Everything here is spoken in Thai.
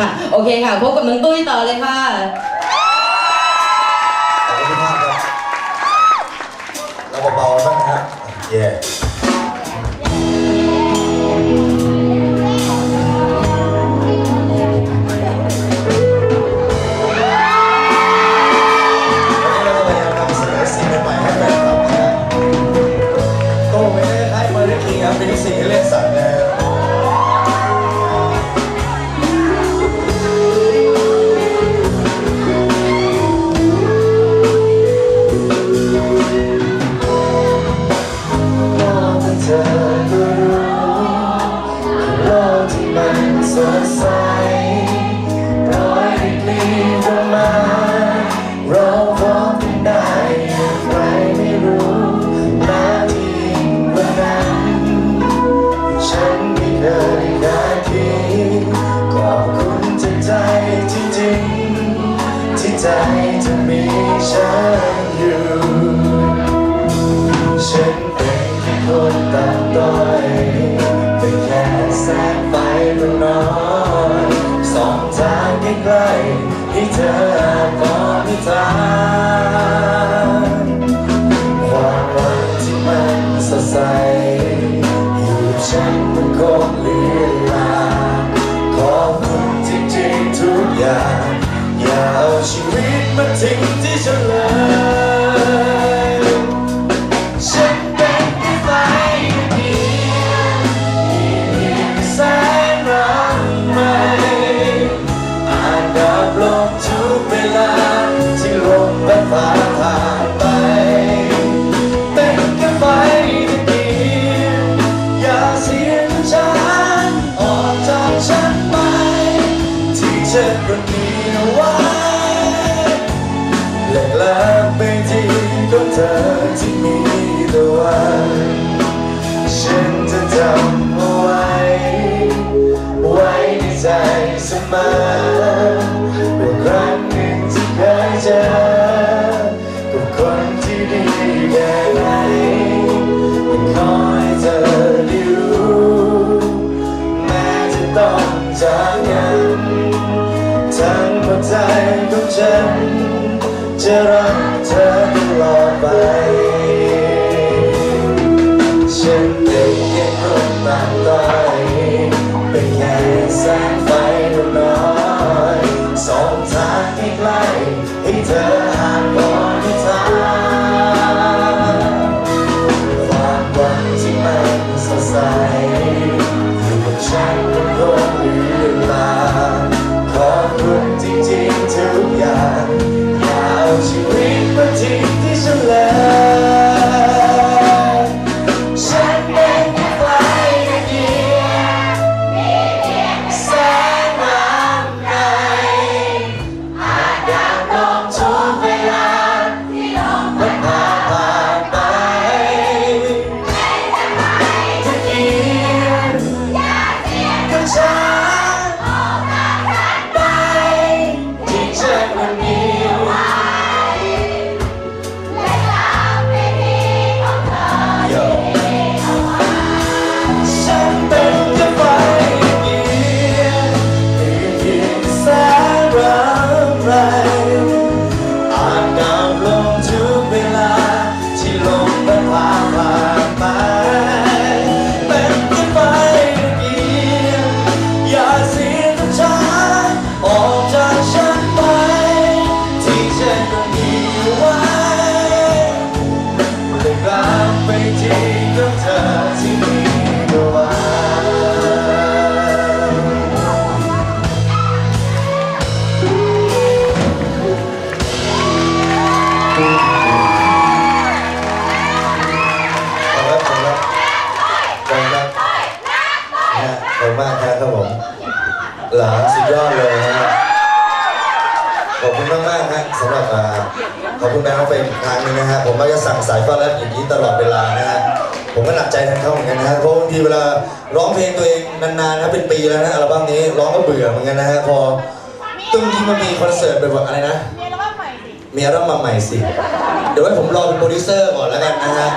ค่ะโอเคค่ะพบกับน้องตุ้ยต่อเลยค่ะขอบคุณมากครับเราเบาๆบ้างนะฮะเย้ มีฉันอยู่ ฉันเป็นแค่คนต่ำต้อยเป็นแค่แสงไฟดวงน้อยสองทางใกล้ๆให้เธอมองไม่ตาความหวังที่มันสดใสอยู่ฉันมัน อย่าเอาชีวิตมาทิ้งที่ฉันเลยฉันเป็นแค่ไฟเดียวมีเพียงแสงรังไหมอาจดับลงทุกเวลาที่ลมและฟ้าผ่านไป เป็นแค่ไฟเดียวอย่าเสียฉันออกจากฉันไปที่ฉันคนนี้ ธอที่มีตะวันฉันจะจำเอาไว้ ไว้ในใจเสมอเป็นครั้งหนึ่งที่เคยเจอกับคนที่ดีแค่ไหนยังคอยเธอได้รู้แม้จะต้องจากกันทั้งหัวใจของฉันจะรักเธอตลอดไป ขอบมากครับครับผมหลานสุดยอดเลยฮะขอบคุณมากมากๆฮะสำหรับอ่าขอบคุณแบงค์เป็นอีกครั้งนึงนะฮะผมก็จะสั่งสายฟ้าแลบอย่างนี้ตลอดเวลานะฮะผมก็หนักใจแทนเขาเหมือนกันนะฮะเพราะบางทีเวลาร้องเพลงตัวเองนานๆนะเป็นปีแล้วนะอัลบั้มนี้ร้องก็เบื่อเหมือนกันนะฮะพอตึ้งที่มันมีคอนเสิร์ตเป็นแบบอะไรนะมีอัลบั้มใหม่สิเดี๋ยวให้ผมรอเป็นโปรดิวเซอร์ก่อนแล้วกันนะฮะ